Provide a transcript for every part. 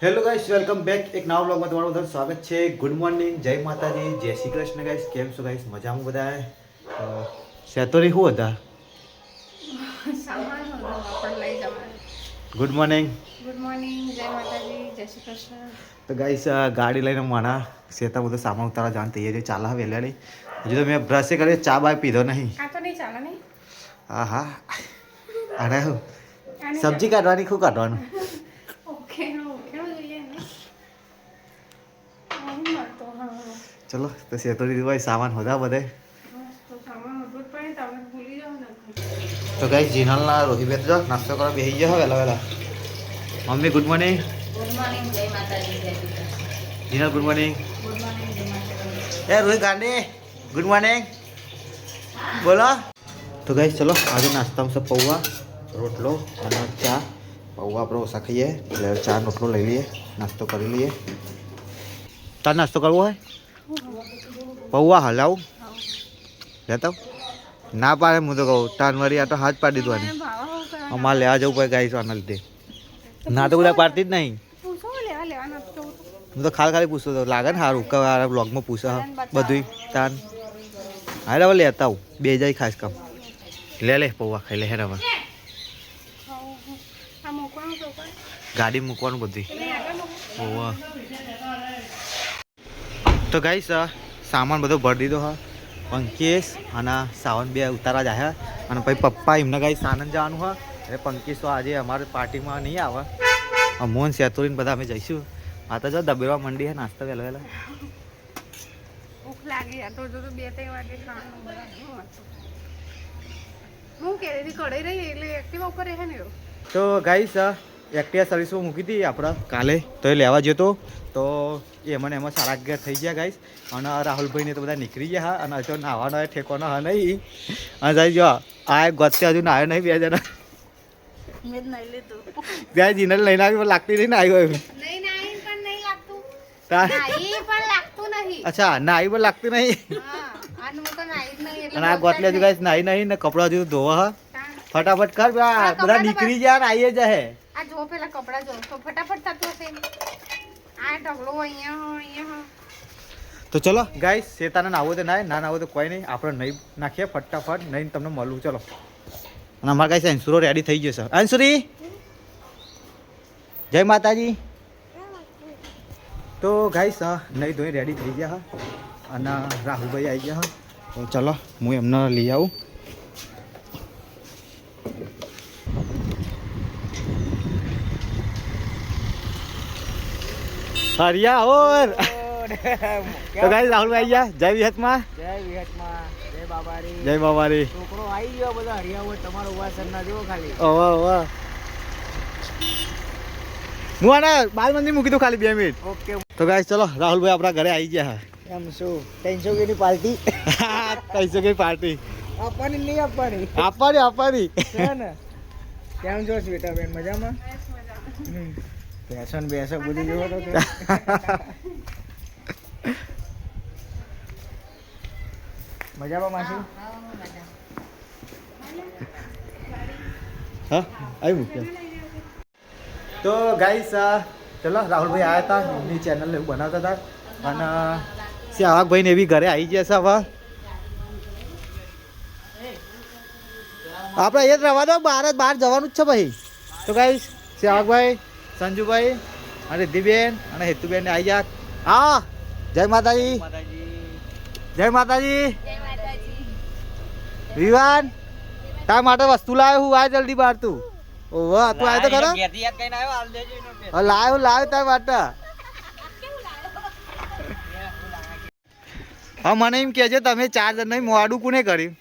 Hello guys welcome back એક નવા બ્લોગમાં તમારું બધાનું સ્વાગત છે. ગુડ મોર્નિંગ જય માતાજી. જય શ્રી કૃષ્ણ ગાઈસ કેમ છો ગાઈસ મજામાં બધા સેતોરી શું હતા? ગુડ મોર્નિંગ ગુડ મોર્નિંગ જય માતાજી. જય શ્રી કૃષ્ણ. તો ગાઈસ ગાડી લઈને મારા શેતા બધો સામાન ઉતારવા જાણ તૈયાર છે. હવે વહેલાની. હજુ તો મેં બ્રશે કરી ચા બાય પીધો નહીં. આ તો નહીં ચાલે નહીં હા હા? અરે સબ્જી કાઢવાની શું કાઢવાનું ઓકે ઓકે જોઈએ ને આવું મળતો હા ચલો, તો ભાઈ સામાન બધે બધું? તો ગાઈસ, જીનલના રોહી બેત નાસ્તો કરવા બેસી ગયો વહેલા વહેલા. Mummy good morning Jinal good morning એ રોહિત ગાંધી ગુડ મોર્નિંગ બોલો. તો ગાઈસ, ચલો, આજે નાસ્તામાં છે પૌવા, રોટલો અને ચા. પૌવા આપણે ઓછા ખાઈએ, એટલે ચા રોટલો લઈ લઈએ, નાસ્તો કરી લઈએ. તાર નાસ્તો કરવો હોય? પૌવા હલાવું? લેતા? ના પાડે હું તો કહું તાન વળી આ તો હાથ પાડી દીધું આને. અમારે લેવા જવું પડે ગાઈસ આના લીધે. ના તો બધા પાડતી જ નહીં. હું તો ખાલી ખાલી પૂછતો હતો લાગે ને સારું કે આ બ્લોગમાં પૂછે બધું તાન. હા હવે લેતા આવું બે જાય ખાસ કામ. લે લે પૌવા ખાઈ લે હે હવે ખાવું આ મૂકવાનું તો કોઈ. ગાડી મૂકવાનું બધું પૌવા. તો ગાઈસ સામાન બધો ભરી દીધો હા. પંકેશ અને સાવન બે ઉતારા જાય અને પછી પપ્પા એમને ગાઈ આનંદ જવાનું હા. એટલે પંકેશ તો આજે અમારે પાર્ટીમાં નહીં આવે. મોહન સેતુરીને બધા અમે જઈશું. આ તો જો દબેવા મંડી હે નાસ્તા વહેલા વહેલા ભૂખ લાગી તો જો બે ત્રણ વાગે ખાવાનું બધા શું હતું હું કેરીથી કઢાઈ રહી એટલે એક્ટિવા ઉપર રહે ને તો ગાઈસ એક્ટિવા સર્વિસમાં મૂકી હતી આપણે કાલે તો એ લેવા જતો તો. એ મને એમાં સારા અગિયાર થઈ ગયા ગાઈશ અને રાહુલભાઈને તો બધા નીકળી ગયા હા. અને હજુ નાવાનો ઠેકોનો હા નહીં. અને સાહેબ જો આ ગોતે હજુ નાયો નહીં બે જણા. ત્યાં જીનલ લઈને આવી પણ લાગતી નહીં આવ્યો એમ. નહીં નાઈ પણ નહીં તા- નાઈ પણ અચ્છા ના આવી પણ લાગતી નહીં. અને આ ગોતલે હજુ ગાઈશ નાઈ નહીં ને કપડાં હજુ ધોવા હા. ફટાફટ કર બધા નીકળી ગયા ને આવીએ જાય આ જો પેલા કપડા જો તો ફટાફટ થતું હશે. આ ઢગલો અહીંયા અહીંયા તો ચલો ગાઈસ શેતાને નાવો તો ના ના નાવો તો કોઈ નહીં. આપણે નહીં નાખીએ, ફટાફટ નહીં તમને મળવું. ચલો. અને અમારા ગાઈસ અંશુરો રેડી થઈ જશે અંશુરી જય માતાજી. તો ગાઈસ નહીં ધોઈ રેડી થઈ ગયા, હા. અને રાહુલભાઈ આવી ગયા, હા. તો ચલો, હું એમને લઈ આવું. હરિયા ઓર. તો ગાઈસ રાહુલભાઈ આવી ગયા? જય વિહતમાં. જય વિહતમાં. જય બાબારી. જય બાબારી. છોકરો આવી ગયો બધા હરિયાવો તમારો ઉવાસન ના જેવો ખાલી. ઓવા ઓવા હું આને બાલ મંદિર મૂકી દઉં ખાલી બે મિનિટ. ઓકે. તો ગાઈસ ચલો રાહુલભાઈ આપણા ઘરે આવી ગયા. એમ શું? ત્રણસો ની પાર્ટી? ત્રણસો કઈ પાર્ટી. આપવાની નહીં આપવાની? આપવાની આપવાની. છે ને? કેમ છો શ્વેતાબેન મજામાં? હમ. બેસો ને બેસો બધું જોવો તો મજામાં માસી? હા આવી મૂક્યા તો ગાઈસ ચલો રાહુલભાઈ આવ્યા હતા એમની ચેનલ એવું બનાવતા હતા. અને શ્યાવાકભાઈ ને એવી ઘરે આવી ગયા છે હવે આપણે એ જ રવા દો બહાર જ બહાર જવાનું જ છે ભાઈ. તો ગાઈસ શ્યાવાકભાઈ સંજુભાઈ અને દિબેન અને હેતુબેન આવી જા હા જય માતાજી. જય માતાજી. વિવાન તા માટે વસ્તુ લાવ્યો હું આ જલ્દી બહાર તું. ઓહો તું આવ્યો તો ખરો? હા, લાવ્યો લાવ્યો તા માટે. હા મને એમ કહેજો તમે ચાર જણ નહીં મોડું કોને કર્યું?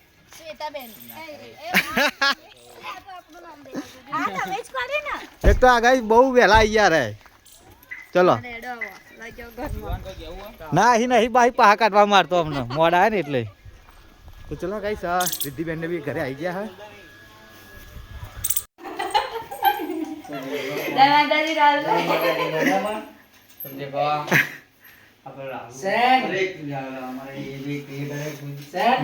એક તો આગાઈ બહુ વહેલા આવી ગયા રે. ચલો. ના અહીં નહીં ભાઈ પાહા કાઢવા મારતો અમને. મોડા આવે ને એટલે. તો ચલો ગાઈસ આ રિદ્ધિબેન ને બી ઘરે આવી ગયા હા. જય માતાજી રાહુલ સેન. સેન.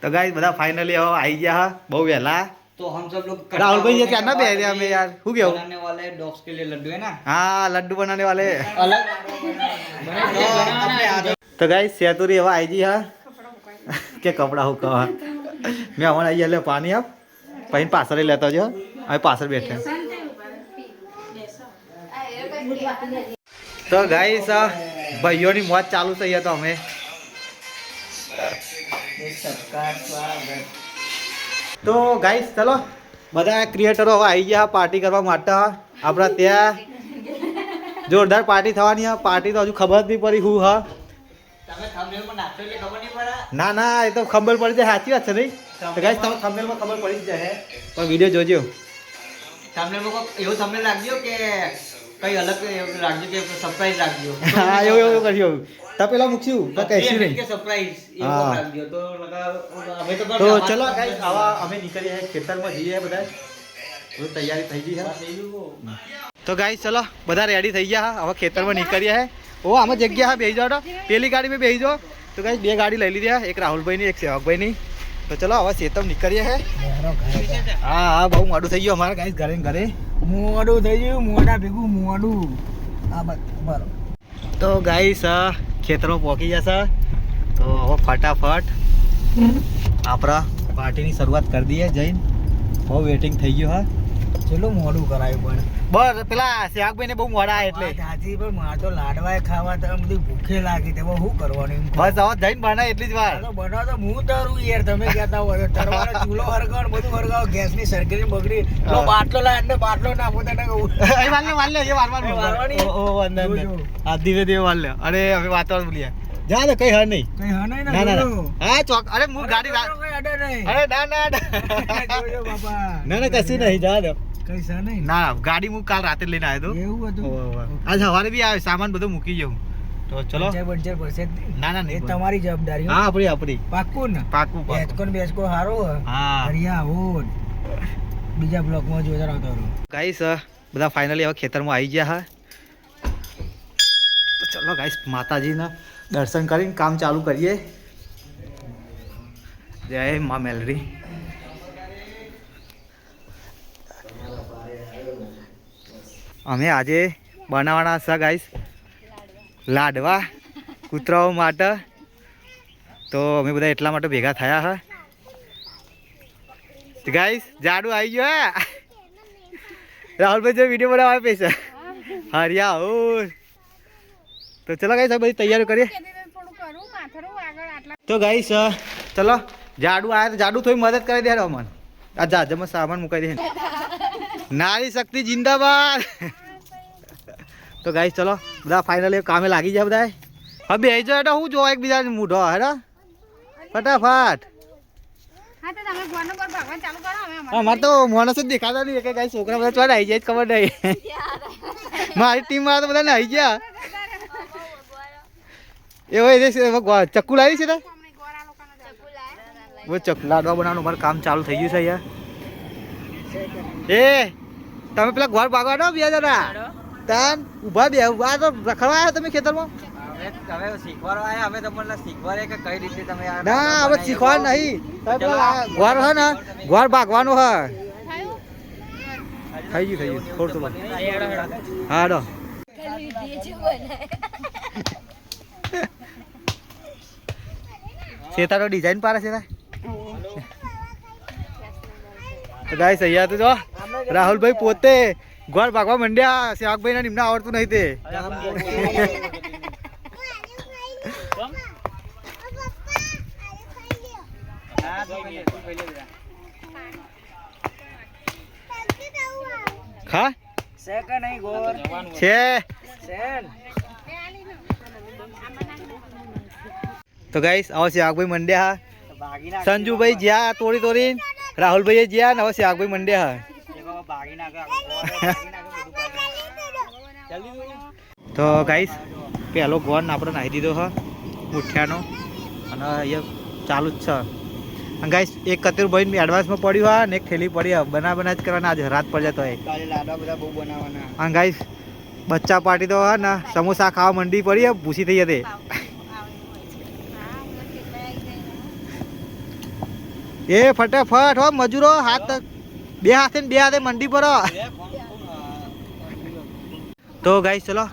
હરિયાવો. તો ગાઈસ બધા ફાઇનલી હવે આવી ગયા હા બહુ વહેલા तो हम सब लोग इकट्ठा राहुल भाई ये होने क्या के ना बाद बेहद हमें ये यार हु गया बनाने वाले डॉग्स के लिए लड्डू है ना हाँ लड्डू बनाने वाले अलग अपने તો ગાઈસ સેતુરી હવે આવી ગઈ હા કે કપડા હુકવા મેં હમણાં આવી એટલે પાણી આપ પછી પાછળ લેતો જો હવે પાછળ બેઠે તો ગાઈસ ભાઈઓની મોજ ચાલુ થઈ તો અમે તો ગાઈસ ચલો. બધા ક્રિએટરો હવે આવી ગયા પાર્ટી કરવા માટે. આપણા ત્યાં જોરદાર પાર્ટી થવાની હા પાર્ટી તો હજુ ખબર જ નહીં પડી હું હા. ના ના એ તો ખબર પડી જાય સાચી વાત છે નહીં? તો ગાઈસ તમે થંબનેલમાં ખબર પડી જ જાય પણ વીડિયો જોજો. એવું thumbnail રાખજો કે કઈ અલગ રાખજો કે સરપ્રાઈઝ રાખજો? હા એવું એવું કરજો. તો પેલા મૂકશું. તો કહીશું નહીં. કે સરપ્રાઈઝ એવું. રાખજો. તો લગા અમે તો તો ચલો ગાઈસ આવા અમે નીકળીએ ખેતરમાં જઈએ બધા તો તૈયારી થઈ ગઈ છે તો ગાઈસ ચલો બધા રેડી થઈ ગયા હા. હવે ખેતરમાં નીકળીએ હે. ઓ આમાં જગ્યા હા બેસી જાઓ તો. ગાડી મેં બેસી જાઓ તો ગાઈસ બે ગાડી લઈ લીધી. એક રાહુલભાઈની એક સેવકભાઈની તો ચલો હવે સેતમ નીકળીએ હે. હા હા બહુ મોડું થઈ ગયું અમારે ગાઈસ ઘરે ને ઘરે. મોડું થઈ ગયું મોઢા ભેગું મોડું. હા બરાબર તો ગાઈસ ખેતરમાં પહોંચી જશે. તો હવે ફટાફટ આપણા પાર્ટીની શરૂઆત કરી દઈએ જઈને. બહુ વેટિંગ થઈ ગયું હા. ચલો મોડું કરાયું પણ. બસ પેલા શ્યાકભાઈને બહુ મોડા એટલે. વાત પણ મારે તો લાડવાય ખાવા તો બધું ભૂખે લાગી તેમાં શું કરવાનું બસ હવે જઈને બનાય એટલી જ વાર. બનાવ તો હું તરું યાર તમે કહેતા હોય. તો તરવાનો ચૂલો હરગાવ ને બધું હરગાવ ગેસની સરકરી બગડી. લો બાટલો લાય અંદર બાટલો નાખો તને કહું. અહીં વાળ લે વાળ લે એ વાર વાર વારવાની? ઓ અંદર આ ધીરે ધીરે વાલ લે. અરે હવે વાતાવરણ બોલીએ. જા ને કઈ હા નહીં. કઈ હા નહીં ના ના. ના હા ચોક અરે હું ગાડી અરે ના ના ના. ના ના કશું નહીં જા દો નહીં. ના ગાડી હું કાલ રાતે લઈને આવ્યો એવું હતો? હતું આજ સવારે બી આવ્યો સામાન બધો મૂકી જાઉં તો ચલો. પંચર પડશે ના ના એ નહીં તમારી જવાબદારી હા. આપણી આપણી પાક્કું ને? પાકું બેસકો ને બેચકો સારો હા. હરિયા હો. બીજા બ્લોકમાં જોતા તારું ગાઈસ બધા ફાઇનલી હવે ખેતરમાં આવી ગયા હા. તો ચલો ગાઈસ માતાજીના દર્શન કરીને કામ ચાલુ કરીએ. જય મા મેલરી અમે આજે બનાવવાના છે ગાઈસ લાડવા, કૂતરાઓ માટે. તો અમે બધા એટલા માટે ભેગા થયા હા. ગાઈસ જાડુ આવી ગયો રાહુલભાઈ, જો વીડિયો બનાવવા પૈસા હરિયા હો તો ચલો ગાઈસ બધી તૈયારી કરીએ. તો ગાઈસ ચલો જાડુ આવ્યા તો જાડુ થોડી મદદ કરી દે અમન. આ જાજમાં સામાન મુકાઈ દે. નારી શક્તિ જિંદાબાદ. તો ગાઈસ ચલો બધા ફાઇનલી કામે લાગી જાય બધા હવે બે જો એટલે હું જોવા એકબીજાને મૂઢો હેડો ફટાફટ. અમારે તો માણસ જ દેખાતા નહીં. કે કઈ છોકરા બધા ચોટ આવી જાય ખબર નહીં. મારી ટીમ તો બધા આવી ગયા. એવો ચક્કુ લાવી છે ચક્કુ લાડવા બનાવવાનું મારું કામ ચાલુ થઈ ગયું છે અહીંયા. એ તમે પેલા ઘર ભાગવાનો બે જણા. તાન ઊભા બે ઊભા તો રખડવા આવ્યા તમે ખેતરમાં? હવે હવે શીખવાડવા આયા અમે તમને શીખવાડે કે કઈ રીતે તમે ના હવે શીખવા નહીં. તમે પેલા ઘર હે ને ઘર ભાગવાનું હે. થઈ ગયું થઈ ગયું. થોડું થોડું. હા ડો સેતારો ડિઝાઇન પારે છે ગાઈસ અહીંયા તો જો, રાહુલભાઈ પોતે ગોળ ભાગવા મંડ્યા. સેવકભાઈ ના નિમના આવડતું નહીં તે. ખા? છે. તો ગાઈસ આવો સેવકભાઈ મંડ્યા. સંજુભાઈ જ્યાં તોડી તોડી રાહુલભાઈ જ્યાં ને હવે બધું ભાગી નાખે. તો ગાઈસ, પહેલો ગોન આપણે નાહી દીધો હ મુઠ્ઠાનો અને અહીંયા ચાલુ જ છે. ગાઈસ, એક કતરભાઈ એડવાન્સમાં પડ્યું હા ને એક થેલી પડી હા. બના બના જ કરવાના, આજે રાત પડી જતો હોય અને ગાઈસ, બચ્ચા પાર્ટી તો હા ને, સમોસા ખાવા મંડી પડી હે, ભૂસી થઈ હતી. એ ફટાફટ હો મજૂરો હાથ બે હાથે ને બે હાથે મંડી પર તો ગાઈસ ચલો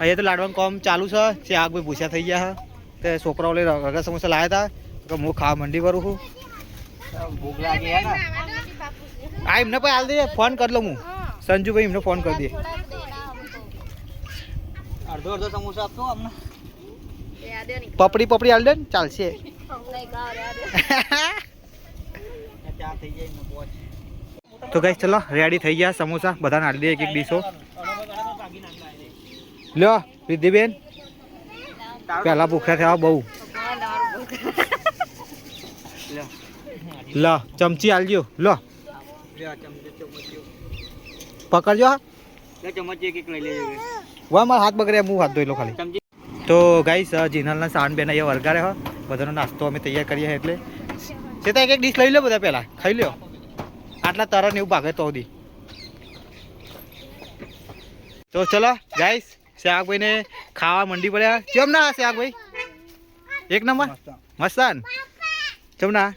અહીંયા તો લાડવાનું કામ ચાલુ છે. જે આગ ભાઈ પૂછ્યા થઈ ગયા છે. તે છોકરાઓ લઈ રગા સમોસા લાવ્યા હતા તો હું ખાવા મંડી પર છું ભૂખ લાગી હે ને? આ એમને પણ હાલ દે ફોન કરી લઉં હું. સંજુભાઈ એમને ફોન કરી દે અડધો અડધો સમોસા આપતો અમને? પપડી પપડી હાલ દે ને ચાલશે. ચા થઈ જાય ને પહોંચ તો ગાઈસ ચલો રેડી થઈ ગયા સમોસા. બધાને હાલી દે એક એક ડીશો. લ્યો રિદ્ધિબેન. પહેલા ભૂખ્યા થયા બહુ. લો ચમચી આલજો. લો પકડજો. વા મારા હાથ બગડ્યા હું હાથ ધોઈ લો ખાલી. તો ગાઈસ જીનલના સાન બેન અહીંયા વરગારે હો. બધાનો નાસ્તો અમે તૈયાર કરીએ એટલે. તે તો એક એક ડીશ લઈ લો બધા પહેલાં. ખાઈ લ્યો. આટલા તરણ એવું ભાગે તો સુધી. તો ચલો ગાઈસ શાકભાઈને ખાવા મંડી પડ્યા. કેમ ના શાકભાઈ એક નંબર? મસ્તાન કેમ ના?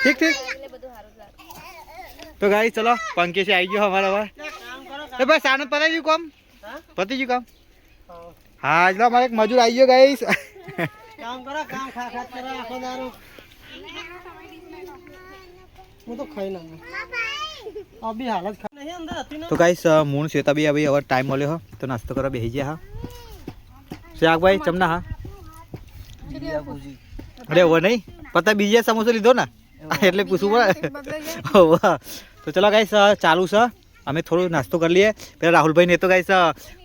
ઠીક ઠીક. તો ગાઈ ચલો, પંકેશ આવી ગયો અમારા હવે એ બસ આનંદ પતાવી ગયું કામ? પતી ગયું કામ? હા, એટલે અમારે એક મજૂર આવી ગયો ગાઈશ કામ કરો, કામ ખા ખા કરો આખો દારૂ હું તો ખાઈ લઉં અભી હાલત ખા નહીં અંદર હતી તો ગાઈસ મૂળ શ્વેતા બી હવે હવે ટાઈમ મળ્યો હા. તો નાસ્તો કરવા બેસી ગયા હા. શાકભાઈ ચમના હા. અરે હવે નહીં. પતા બીજા સમોસો લીધો ને? એટલે પૂછવું પડે. તો ચલો ગાઈસ ચાલુ છે. અમે થોડું નાસ્તો કરી લઈએ. પેલા રાહુલભાઈ ને તો ગાઈસ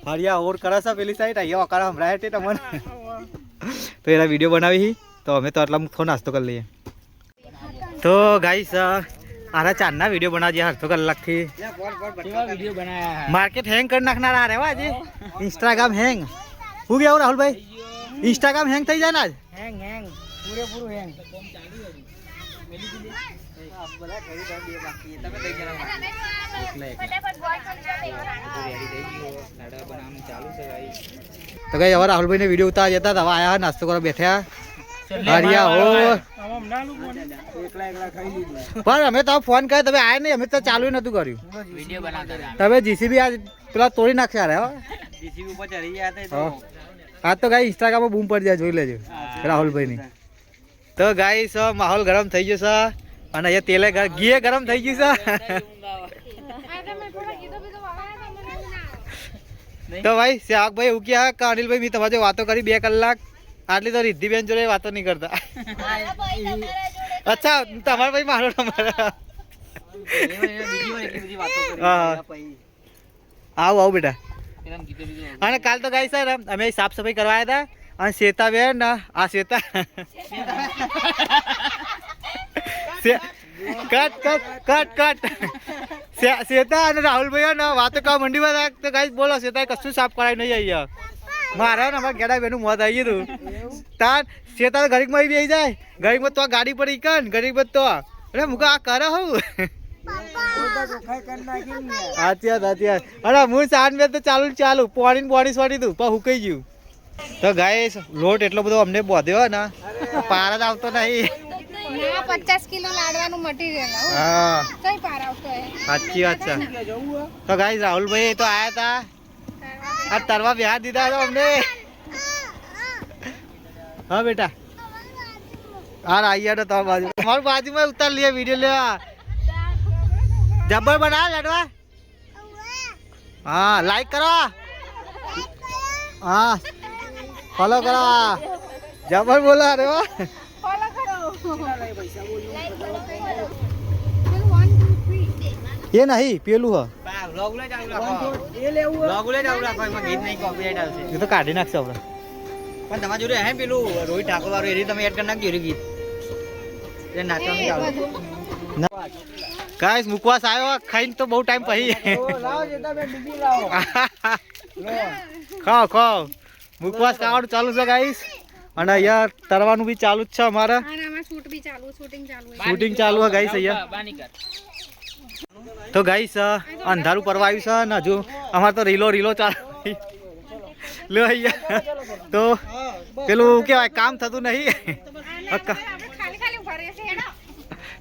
ફરિયા ઓર કરાશે પેલી સાઈડ અહીંયા અકાળા હમણાં તે તમને. તો એના વીડિયો બનાવી તો અમે તો આટલા થોડો નાસ્તો કરી લઈએ. તો ગાઈસ આરા ચાંદના વીડિયો બનાવજે અડધો કલાકથી. માર્કેટ હેંગ કરી નાખનાર આ રેવા આજે ઇન્સ્ટાગ્રામ હેંગ હું કેવું રાહુલભાઈ? ઇન્સ્ટાગ્રામ હેંગ થઈ જાય ને આજ? હેંગ હેંગ પૂરેપૂરું હેંગ તો કઈ હવે રાહુલભાઈ ને વીડિયો ઉતાર જતા હવે આયા નાસ્તો કરવા બેઠ્યા. પણ અમે તો ફોન કર્યો તમે આયા નહીં અમે તો ચાલુ નતું કર્યું. વીડિયો બનાવતા હતા. તમે જીસીબી આ પેલા તોડી નાખ્યા રે હો. તો. આ તો ગાઈ ઇન્સ્ટાગ્રામમાં બૂમ પડી જાય જોઈ લેજો રાહુલભાઈની. તો ગાઈ સ માહોલ ગરમ થઈ ગયો છે. અને અહીંયા તેલે ઘીએ ગરમ થઈ ગયું છે. તો ભાઈ શાકભાઈ ઉક્યા ક્યાં કે અનિલભાઈ મેં તમારી વાતો કરી બે કલાક. આટલી તો રિદ્ધિબેન જોડે વાતો નહીં કરતા. અચ્છા તમારા ભાઈ મારો નંબર બધી આવું આવું બેટા. અને કાલ તો ગાઈ સર અમે સાફ સફાઈ કરવા આવ્યા હતા અને શ્વેતા બેન ને આ Shweta. Cut cut cut cut. Shweta અને રાહુલભાઈ ને વાતો કરવા મંડીમાં હતા તો ગાઈ બોલો શ્વેતા કશું સાફ કરાય નહીં અહીંયા મારા ને અમારા ગેડા બેનું મોત આવી ગયું તાર શ્વેતા તો ઘડીકમાં આવી જાય. ઘડીકમાં તો ગાડી પર ઈકન ઘડીકમાં તો અરે મુકા આ કરે હું? સાચી વાત સાચી વાત. અરે હું સાંજ મેં તો ચાલુ ચાલુ પોણી પોણી સોટી તું પણ હુકાઈ ગયું. તો ગાય લોટ એટલો બધો અમને બોધ્યો ને પારા જ આવતો નહીં. પચાસ કિલો લાડવાનું મટીરિયલ હે. સાચી વાત છે. તો ગાય રાહુલભાઈ તો આયા હતા આ તરવા બિહાર દીધા તો અમને. હા, બેટા. હા આઈયા તો તમારી બાજુ. તમારી બાજુમાં ઉતાર લઈએ વીડિયો લેવા જબ્બર બના લડવા. હા લાઈક કરો. હા ફોલો કરો. જબર બોલો અરે ફોલો કરો. એ નહીં પેલું હ. એ લેવું હોય? vlog લે ચાલુ રાખો એમાં ગીત નહીં copyright આવશે. એ તો કાઢી નાખશે આપણે. પણ તમારી જોડે હે પેલું રોહિત ઠાકોર વાળું એરી તમે એડ કરી નાખજો ગીત. એ નાચવાનું ચાલુ. ગાઈસ મુકવાસ આવ્યો ખાઈને તો બહુ ટાઈમ પછી. ખાવ ખાવ ખાઓ ખાઓ. મુકવાસ ખાવાનું ચાલુ છે ગાઈસ અને અહીંયા તરવાનું બી ચાલુ જ છે અમારે. અને આમાં શૂટ બી ચાલુ શૂટિંગ શૂટિંગ ચાલુ છે ગાઈસ અહીંયા. તો ગાઈસ અંધારું પરવા આવ્યું છે ને હજુ અમારે તો રીલો રીલો ચાલ. લો અહીંયા. તો પેલું કેવાય, કામ થતું નહીં.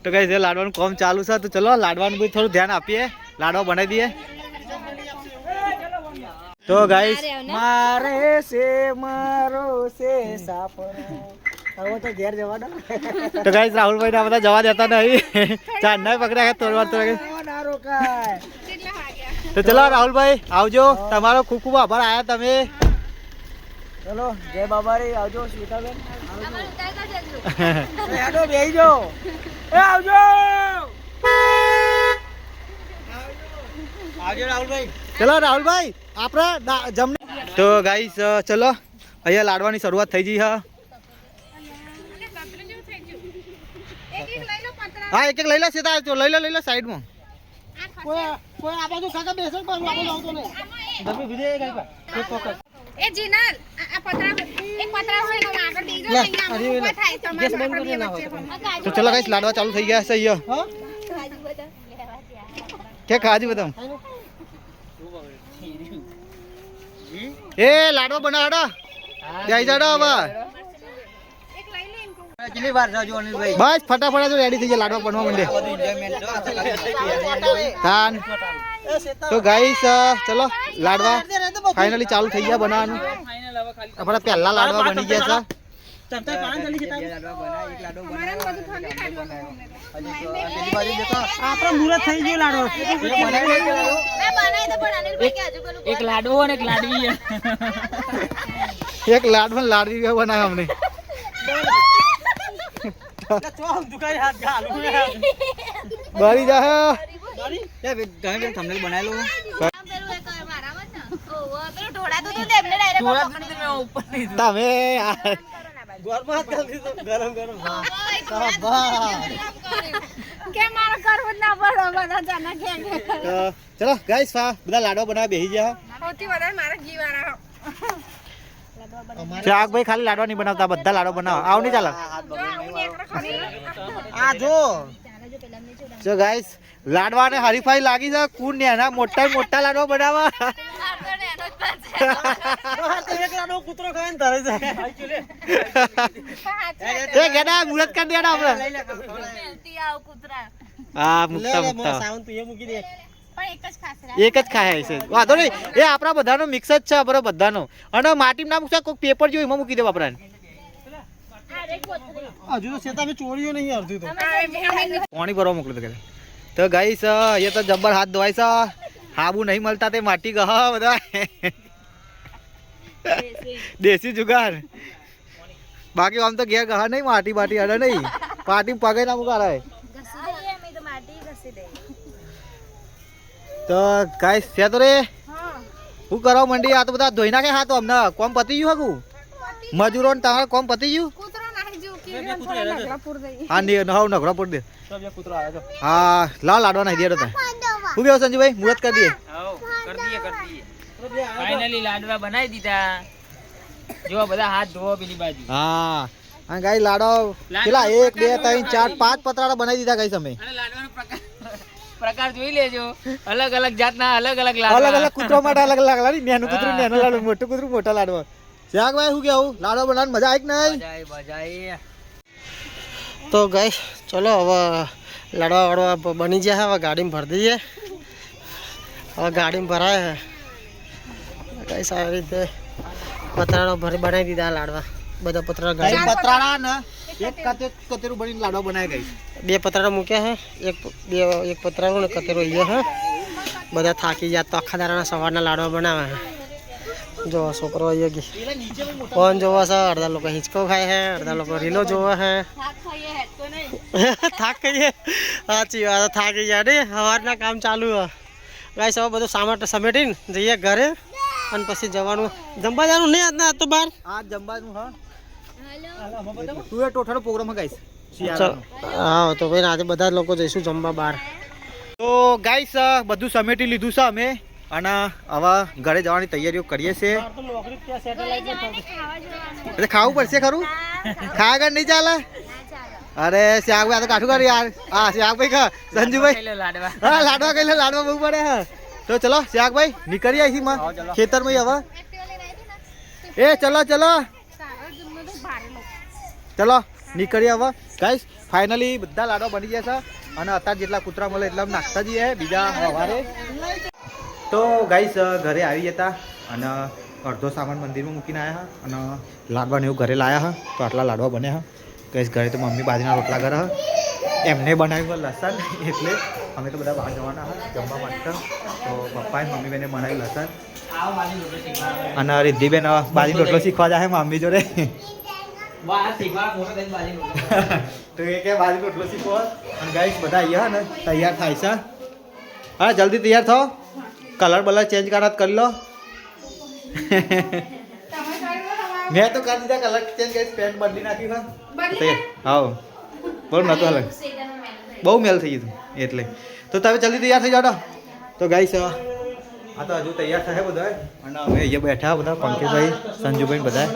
તો કઈ છે લાડવાનું કામ ચાલુ છે, તો ચલો, લાડવાનું બી થોડું ધ્યાન આપીએ. લાડવા બનાવી દઈએ. તો ગાઈસ, મારે છે, મારો સે સાપરો. તો ઘેર જવા દો તો ગાઈસ રાહુલભાઈ આ બધા જવા દેતા નહીં. ચાંદ ના પકડ્યા છે તોડવા. તો ચલો રાહુલભાઈ આવજો. તમારો ખૂબ ખૂબ આભાર. આયા તમે. ચલો જય બાબારી. આવજો સ્મિતાબેન હેડો બેહી જાઓ એ આવજો. આવજો રાહુલભાઈ. ચલો રાહુલભાઈ આપણે જમને તો ગાઈસ ચલો. અહીંયા લાડવાની શરૂઆત થઈ ગઈ હા. અને કપડું જેવું થઈ ગયું? એક એક લઈ લો હા એક એક લઈ લો સીધા લઈ લો લઈ લો સાઈડમાં. કોઈ કોઈ આ બાજુ કાકા બેસે પણ આ બાજુ આવતો નહીં. તમે બીજે કઈ પા એક વખત. એ જીનલ આ આ પતરા એક પતરા હોય એનો આગળ દીજો અહીંયા હરી થાય તમારે આપણે નાખો વચ્ચે તો ચલો ગાઈસ લાડવા ચાલુ થઈ ગયા છે અહીંયા. હા? કે ખાજી બતાવ એ લાડવા બનાવડા. જઈ જાડો હવે કેટલી વાર જાજો અનિલભાઈ બસ ફટાફટ જો રેડી થઈ જાય લાડવા બનવા માંડે. તાન. તો ગાઈસ ચલો લાડવા ફાઇનલી ચાલુ થઈ ગયા બનાવવાનું. આપણા પહેલા લાડવા બની ગયા છે એક લાડવો તો એક લાડવો. અને એક લાડવી એક લાડવા લાડવી બી બનાવ્યા અમને. હાથ જા બધા. તો ચલો ગાઈસ બધા લાડવા બનાવવા બેસી ગયા સૌથી વધારે મારા જીવાના શાકભાઈ ખાલી લાડવા નહીં બનાવતા બધા લાડવા બનાવો. આવ નહીં ચાલે. આ જો. જો ગાઈસ લાડવા ને હરીફાઈ લાગી છે. કુણ ને એના મોટા મોટા લાડવા બનાવવા? લાડો જાય મૂકી દે. એક જ ખાય છે. વાંધો નહીં. એ આપણા બધાનો મિક્સ જ છે બરો બધાનો. અને માટી ના મૂકતા કોઈક પેપર જેવું એમાં મૂકી દેવા આપણાને હજુ તો સેતા મેં ચોરીઓ નહીં અડધું તો. પાણી ભરવા મોકલું તો તો ગાઈસ એ તો જબ્બર હાથ ધોવાય છે. હાબુ નહીં મળતા તે માટી ગહ બધા. દેશી જુગાર. બાકી આમ તો ઘેર ગહ નહીં માટી બાટી અડે નહીં. પાટી પગે ના મુકારાય. તો ગાઈસ છે તો રે. હું. કરો મંડી? આ તો બધા ધોઈ નાખે હા તો અમને. કોમ પતી ગયું હકું મજૂરો ને તમારે કોમ પતી ગયું? ને પૂર હા ની નવ દે. કૂતરો આવ્યો તો હા લાવ લાડવા નાખી દે કેવું સંજુભાઈ? મુહૂર્ત કરી દઈએ. ફાઇનલી લાડવા બનાવી દીધા. જો બધા હાથ ધોવો પેલી બાજુ. હા. અને ગાઈ લાડો પેલા એક બે ત્રણ ચાર પાંચ પતરાડા બનાવી દીધા ગાઈ તમે લાડવાનો પ્રકાર પ્રકાર જોઈ લેજો. અલગ અલગ જાતના અલગ અલગ અલગ લાડવા. અલગ કૂતરો માટે અલગ અલગ લાડવા. નેનું કૂતરું નેનું લાડુ મોટું કૂતરું મોટા લાડવા. શ્યાક શું કેવું લાડવા બનાવવાની મજા આવી કે નહીં? તો ગઈ ચલો હવે લાડવા વાડવા બની ગયા હવે ગાડીમાં ભરી દઈએ. હવે ગાડીમાં ભરાય કઈ સારી રીતે પતરાળો ભરી બનાવી દીધા લાડવા. બધા પતરા ગાડી પતરાળા ને એક કતે કતેરું બનીને લાડવા બનાવી ગઈ બે પતરાળા મૂક્યા હે એક બે એક પતરાળો ને કતેરો અહીંયા હે. બધા થાકી ગયા તો આખા દાડાના સવારના લાડવા બનાવે હે. જો છોકરો અહીંયા ગઈ ફોન જોવા છે અડધા લોકો હિંચકો ખાય છે અડધા લોકો રીલો જોવા છે થાક ખાઈએ સાચી વાત થાકી ગયા ને સવારના કામ ચાલુ હે. ગાઈસ હવે બધું સામાન સમેટીને જઈએ ઘરે અને પછી જવાનું. જમવા જવાનું નહીં આજના આજ તો બહાર? આ જમવાનું હા. તું એ ટોઠાનો પ્રોગ્રામ ગાઈશ હા તો ભાઈ આજે બધા લોકો જઈશું જમવા બહાર. તો ગાઈસ બધું સમેટી લીધું છે અમે. અને હવે ઘરે જવાની તૈયારીઓ કરીએ છીએ. એટલે ખાવું પડશે ખરું? ખાવા આગળ નહીં ચાલે? અરે શ્યાગભાઈ આ તો કાઠું કરી યાર. હા શ્યાગભાઈ ખા. સંજુભાઈ. હા લાડવા કઈ લાડવા બહુ પડે હા. તો ચલો શ્યાગભાઈ નીકળીએ અહીંથી ખેતરમાં હવે. એ ચલો ચલો સારો જમનો તો ભારે લોકો ચલો, નીકળીએ હવે. ગાઈસ ફાઇનલી બધા લાડવા બની ગયા છે. અને અત્યારે જેટલા કૂતરા મળે એટલા નાખતા જઈએ બીજા સવારે. તો ગાઈશ ઘરે આવી જતા અને અડધો સામાન મંદિરમાં મૂકીને આવ્યા અને લાડવાને એવું ઘરે લાયા હા, તો આટલા લાડવા બન્યા હા. ગઈશ ઘરે તો મમ્મી બાજરીના રોટલા કરે હા. એમને બનાવ્યું લસણ, એટલે અમે તો બધા બહાર જવાના હા, જમવા માટે. તો પપ્પાએ મમ્મી બેને બનાવ્યું લસણ. અને રિદ્ધિબેન બાજુ રોટલો શીખવા જાય મમ્મી જોડે. તો એ કે બાજી રોટલો શીખવો અને ગાઈસ બધા અહીંયા ને તૈયાર થાય છે. હા જલ્દી તૈયાર થાઓ. કલર બલર ચેન્જ કરાત કરી લો. મેં તો કરી દીધા કલર ચેન્જ કરી પેન્ટ બદલી નાખી હા તૈયાર. હા બરોબર નતું હાલ. બહુ મેલ થઈ ગયું એટલે. તો તમે જલ્દી તૈયાર થઈ જાઓ તો ગાઈસ આ તો હજુ તૈયાર થશે બધા અને અમે અહીંયા બેઠા બધા પંકજભાઈ સંજુભાઈ બધા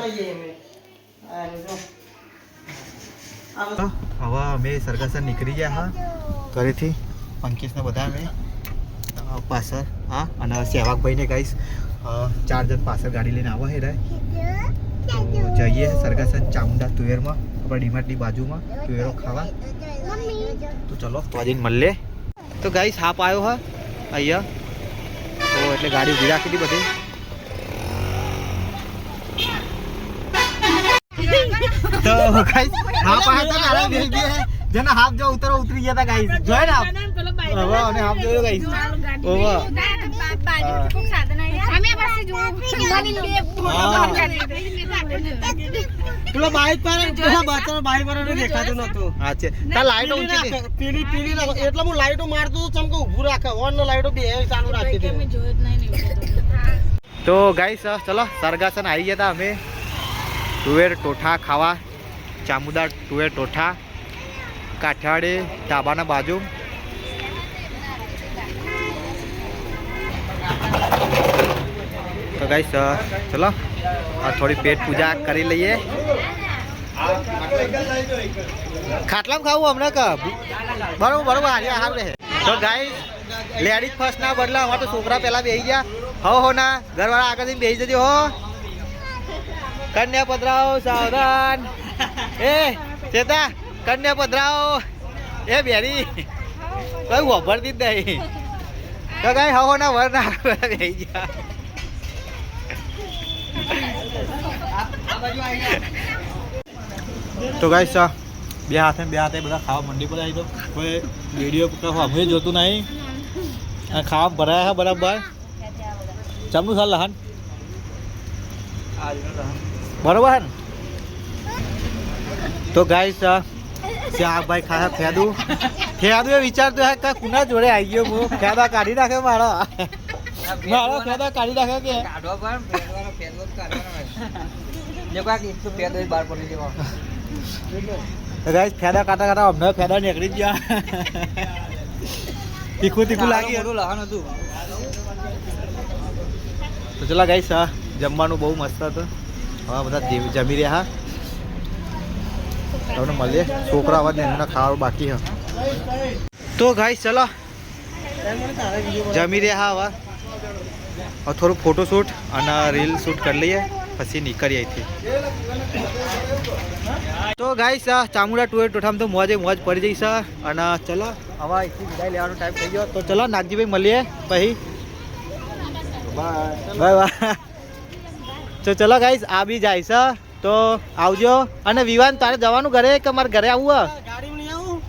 હવે અમે સરગાસર નીકળી ગયા, હા. ઘરેથી પંકીશને બધા અમે પાછળ, હા, અને સેવાકભાઈને કહીશ ચાર જણ પાછળ ગાડી લઈને આવવા હે રહે તો જઈએ સરગાસર ચામુંડા તુવેરમાં, આપણા ડીમાર્ટની બાજુમાં, તુવેરો ખાવા. તો ચલો, તો આજે મળીએ. તો ગાઈસ હાપ આવ્યો હા, અહીંયા. તો એટલે ગાડી ઊભી રાખી હતી બધી. તો ગાઈસ હા આવ્યો તો તારા બેલ બે જેના હાફ જો ઉતરો ઉતરી ગયા હતા ગાઈસ. જો ને આપ. હવે અને હાફ જોયો ગાઈસ. ઓવા પેલો બાઈક પર પેલા બાચા બાઈક પર દેખાતું નતું. હા છે. તા લાઈટ ઊંચી હતી. પીલી પીલી એટલે હું લાઈટો મારતો તો ચમકે ઊભું રાખે. ઓન લાઈટો બે ચાલુ રાખી દે. તો ગાઈસ ચલો સરગાસન આવી ગયા હતા અમે. તુવેર ટોઠા ખાવા. ચામુદાર તુવેર ટોઠા, કાઠિયાવાડી ઢાબાના બાજુ. તો ગાઈસ ચલો, આ થોડી પેટ પૂજા કરી લઈએ. ખાટલામાં ખાવું હમણાં ક? બરોબર બરોબર હારી હાલ રહે. તો ગાઈસ લેડીઝ ફર્સ્ટ ના બદલા અમારા તો છોકરા પહેલા બેસી ગયા. હો હો, ના, ઘરવાળા આગળથી બેસી જજો, હો. કન્યા પધરાવો સાવધાન. એ, ચેતા કન્યા પધરાવો એ બેરી, કઈ વભરતી જ નહીં. તો કઈ હો હો ના વર ના બેસી ગયા. તો ગાઈસ બે હાથે બે હાથે બધા ખાવા મંડી પર આવી તો કોઈ વીડિયો અમે જોતું નહીં. ખાવા ભરાયા બરાબર. ચમનું સર લહન? આજનો હે ને તો ગાઈસ શાકભાઈ ખાયા ફેદું ફેદું. એ વિચારતો હે કે કુના જોડે આવી ગયો હું? ફેદા કાઢી નાખે મારો. મારો ફેદા કાઢી નાખે કે? કાઢો પણ ફેદવાનો એક તો બહાર પડી જવાનો. ગાઈસ ફેદા કાઢા કાટા અમને ફેદા નીકળી ગયા. તીખું તીખું લાગી મોટું લહાણ હતું. તો ચલા ગાઈસ જમવાનું બહુ મસ્ત હતું. હવે બધા જેમ- રહ્યા તમને મળીએ. છોકરા અવાજ એમને ખાવાનું બાકી, હા. તો ગાઈ ચલો. જમી રહ્યા હવે થોડું ફોટોશૂટ અને રીલ શૂટ કરી લઈએ, પછી નીકળીએ અહીંથી. તો ગાઈસ ચામુંડા ટુર ટોઠામાં તો મોજે મોજ પડી જઈશ અને ચલો હવે અહીંથી વિદાય લેવાનો ટાઈમ થઈ ગયો. તો ચલો, નાગજીભાઈ મળીએ પછી. બાય બાય તો ચલો ગાઈસ આ બી જાય છે. તો આવજો. અને વિવાન તારે જવાનું ઘરે કે મારે ઘરે આવવું? આવું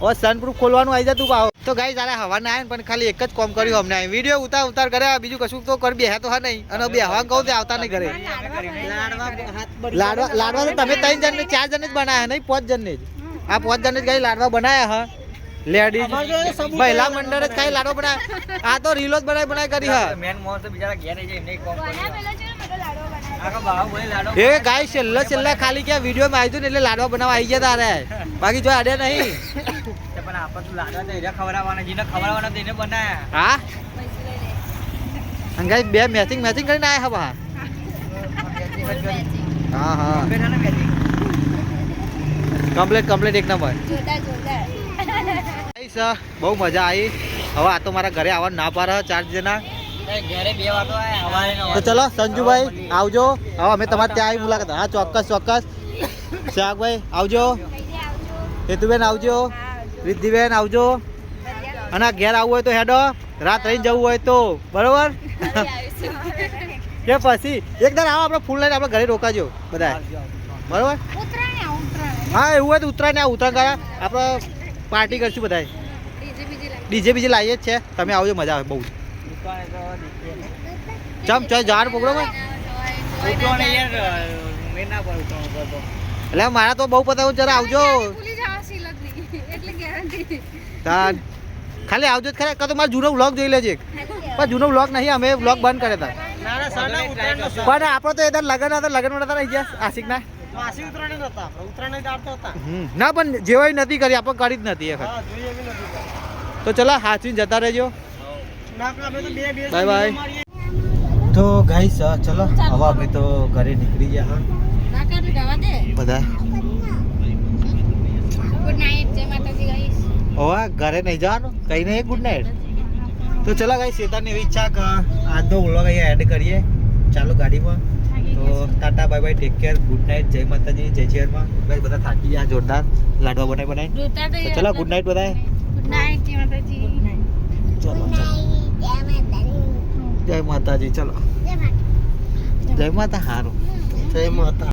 ઓ સનપ્રૂફ ખોલવાનું આવી જાય તું પાવ તો ગાઈસ તારે હવા ના આવે પણ ખાલી એક જ કોમ કર્યું અમને વીડિયો ઉતાર ઉતાર કરે બીજું કશું તો કરી બે તો હા નહીં. અને બે હવા કહું તે આવતા નહીં ઘરે. લાડવા લાડવા લાડવા તો તમે ત્રણ જણ ચાર જણ જ બનાયા નહીં? પાંચ જણ જ. આ પાંચ જણ જ ગાઈ લાડવા બનાયા હા. લેડીઝ મહિલા મંડળ જ ખાઈ લાડવા બનાવ્યા આ તો રીલો જ બનાવી બનાવી કરી હા. મેન મોહન તો બિચારા ઘેર જાય, એમને કોમ કરવું. આખો બાવો બોલે લાડો એ ગાય છેલ્લા છેલ્લા ખાલી ક્યાં વીડિયો માં આવ્યું ને એટલે લાડવા બનાવવા આવી ગયા તારે. બાકી જો આડે નહીં. પણ આપણે તો લાડવા તો એને ખવડાવવાના જેને ખવડાવવાના તો એને બનાયા. હા? અંગાઈ બે મેચિંગ મેચિંગ કરીને આયા હવા હા હા. કમ્પ્લેટ કમ્પ્લેટ કમ્પ્લીટ કમ્પ્લીટ એક નંબર. બહુ મજા આવી હવે આ તો મારા ઘરે આવવાનું ના પાર ચાર જણા. તો ચલો સંજુભાઈ આવજો. હવે અમે તમારે ત્યાં આવી મુલાકાત. હા ચોક્કસ ચોક્કસ. શાકભાઈ આવજો. હેતુબેન આવજો. રિદ્ધિબેન આવજો. અને ઘેર આવવું હોય તો હેડો. રાત રહીને જવું હોય તો. બરોબર? કે પછી? એકદમ આવો આપણે ફૂલ લઈને આપણે ઘરે રોકાજો બધા બરોબર? હા એવું હોય તો ઉત્તરાયણ આ ઉત્તરાયણ કરા. આપણે પાર્ટી કરશું બધા ડીજે બીજે ડીજે બીજે લાવીએ જ છે. તમે આવજો મજા આવે બહુ ચમ ચમ ઝાડ પકડો મેં ના તો. એટલે મારા તો બહુ પતા જરા આવજો. ભૂલી જાવ સિલત એટલે ગેરંટી તાન. ખાલી આવજો જ ખરા તો મારો જૂનો વ્લોગ જોઈ લેજે પણ જૂનો વ્લોગ નહીં અમે વ્લોગ બંધ કર્યા હતા. ના ના સાડા નો પણ આપણો તો એદાર લગન હતા લગન હતા રહી ગયા હતા હમ. ના પણ જેવાય નથી કરી આપણે કરી જ નથી એ વખત. હા જોઈએ નથી તો ચલા હાચવીને જતા રહેજો. ના બાય તો. ગાઈસ ચલો હવે અમે તો ઘરે નીકળી ગયા હા. ના કર જવા દે? બધા? ગુડ નાઇટ જય માતાજી ગાઈસ હવે ઘરે નહીં જવાનું? કઈ નહીં ગુડ નાઇટ તો ચલો ગાઈ શેતાની એવી ઈચ્છા કે આજનો વ્લોગ અહીંયા એડ કરીએ. ચાલો ગાડીમાં. તો Tata bye bye take care good night જય માતાજી જય ચેરમાં બસ બધા થાકી ગયા જોરદાર. લાડવા બનાવી બનાવી. ચલો ગુડ નાઇટ બધા ગુડ નાઇટ જય માતાજી. ચલો ચલો જય માતાજી ચલો. જય માતા હારું. જય માતા.